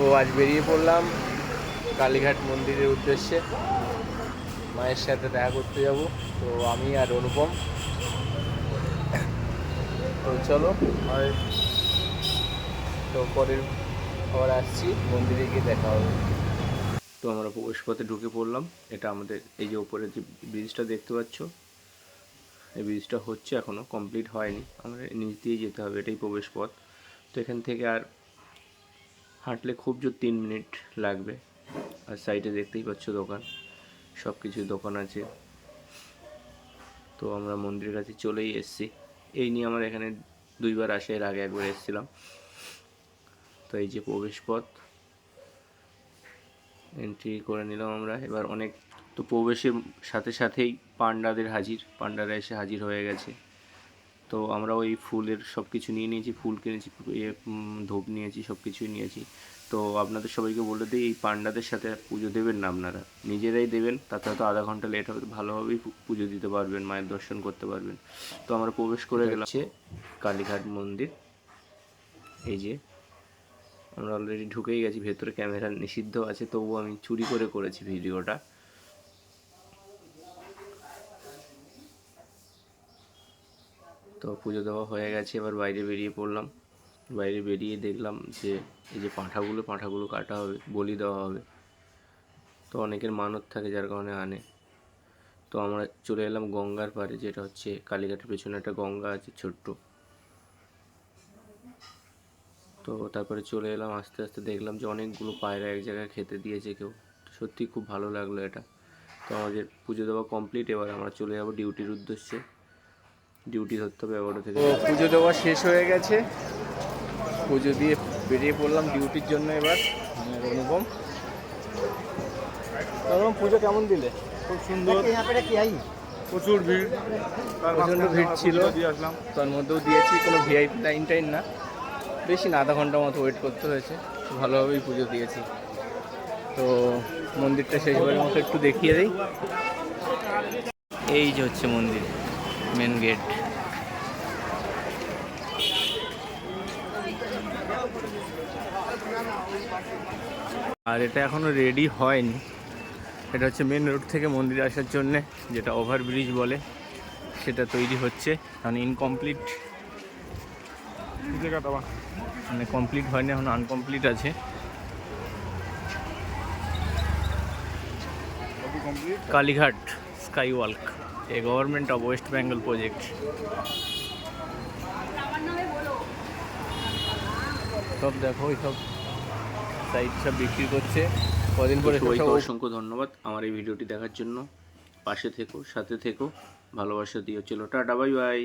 তো আজ বেরিয়ে পড়লাম কালীঘাট মন্দিরের উদ্দেশ্যে। মায়ের সাথে দেখা করতে যাব। তো আমি আর অনুপম। তো চলো আর তো পরের খবর আসছি, মন্দিরে গিয়ে দেখা হবে। তো আমরা প্রবেশপথে ঢুকে পড়লাম। এটা আমাদের এই যে ওপরে যে ব্রিজটা দেখতে পাচ্ছ, এই ব্রিজটা হচ্ছে এখনও কমপ্লিট হয়নি। আমাদের নিচ দিয়ে যেতে হবে, এটাই প্রবেশপথ। তো এখান থেকে আর হাঁটলে খুব জোর তিন মিনিট লাগবে। আর সাইডে দেখতেই পাচ্ছ দোকান। সব কিছু দোকান আছে। তো আমরা মন্দিরের কাছে চলেই এসেছি। এই নিয়ে আমার এখানে দুইবার আসে, এর আগে একবার এসেছিলাম। তো এই যে প্রবেশ পথ এন্ট্রি করে নিলাম আমরা। এবার অনেক তো প্রবেশের সাথে সাথেই পান্ডাদের হাজির। পান্ডারা এসে হাজির হয়ে গেছে। তো আমরা ওই ফুলের সব কিছু নিয়ে নিয়েছি ফুল কিনেছি ইয়ে ধূপ নিয়েছি সব কিছুই নিয়েছি। তো আপনাদের সবাইকে বলে দিই এই পান্ডাদের সাথে পুজো দেবেন না আপনারা। নিজেরাই দেবেন তাতে হয়তো আধা ঘণ্টা লেট হবে তো ভালোভাবেই পুজো দিতে পারবেন মায়ের দর্শন করতে পারবেন। তো আমরা প্রবেশ করে গেলাম কালীঘাট মন্দির। এই যে আমরা অলরেডি ঢুকেই গেছি ভেতরে ক্যামেরা নিষিদ্ধ আছে তবুও আমি চুরি করে করেছি ভিডিওটা। তো পুজো দেওয়া হয়ে গেছে, এবার বাইরে বেরিয়ে পড়লাম। বাইরে বেরিয়ে দেখলাম যে, এই যে পাঁঠাগুলো পাঁঠাগুলো কাটা হবে, বলি দেওয়া হবে। তো অনেকের মানত থাকে, যার কারণে আনে। তো আমরা চলে এলাম গঙ্গার পাড়ে, যেটা হচ্ছে কালীঘাটের পেছনে একটা গঙ্গা আছে ছোট্ট। তো তারপরে চলে এলাম, আস্তে আস্তে দেখলাম যে অনেকগুলো পায়রা এক জায়গায় খেতে দিয়েছে কেউ। সত্যি খুব ভালো লাগল এটা। তো আমাদের পুজো দেওয়া কমপ্লিট এবার আমরা চলে যাব ডিউটির উদ্দেশ্যে। ডিউটি ধরতে হবে এগারোটা থেকে। পুজো দেওয়া শেষ হয়ে গেছে। পুজো দিয়ে বেরিয়ে পড়লাম ডিউটির জন্য এবার অনুপম অনুপম পুজো কেমন দিলে? খুব সুন্দর। প্রচুর ভিড়। তার প্রচণ্ড ভিড় ছিল। দিয়ে আসলাম। তার মধ্যেও দিয়েছি কোনো ভিআইপি লাইন টাইন না। বেশি না আধা ঘণ্টা মতো ওয়েট করতে হয়েছে। ভালোভাবেই পুজো দিয়েছি। তো মন্দিরটা শেষবারের মতো একটু দেখিয়ে দিই। এই যে হচ্ছে মন্দির। Main gate. আর এটা এখনও রেডি হয়নি। এটা হচ্ছে মেন রোড থেকে মন্দিরে আসার জন্যে, যেটা ওভারব্রিজ বলে, সেটা তৈরি হচ্ছে। কারণ ইনকমপ্লিট মানে কমপ্লিট হয়নি, এখন আনকমপ্লিট আছে। Kalighat sky walk a government of West Bengal project সব দেখো ওই সব সাইট সব বিক্রি করছে। কদিন পরে অসংখ্য ধন্যবাদ আমার এই ভিডিওটি দেখার জন্য। পাশে থেকো সাথে থেকো। ভালোবাসা দিও চলো টাটা বাই বাই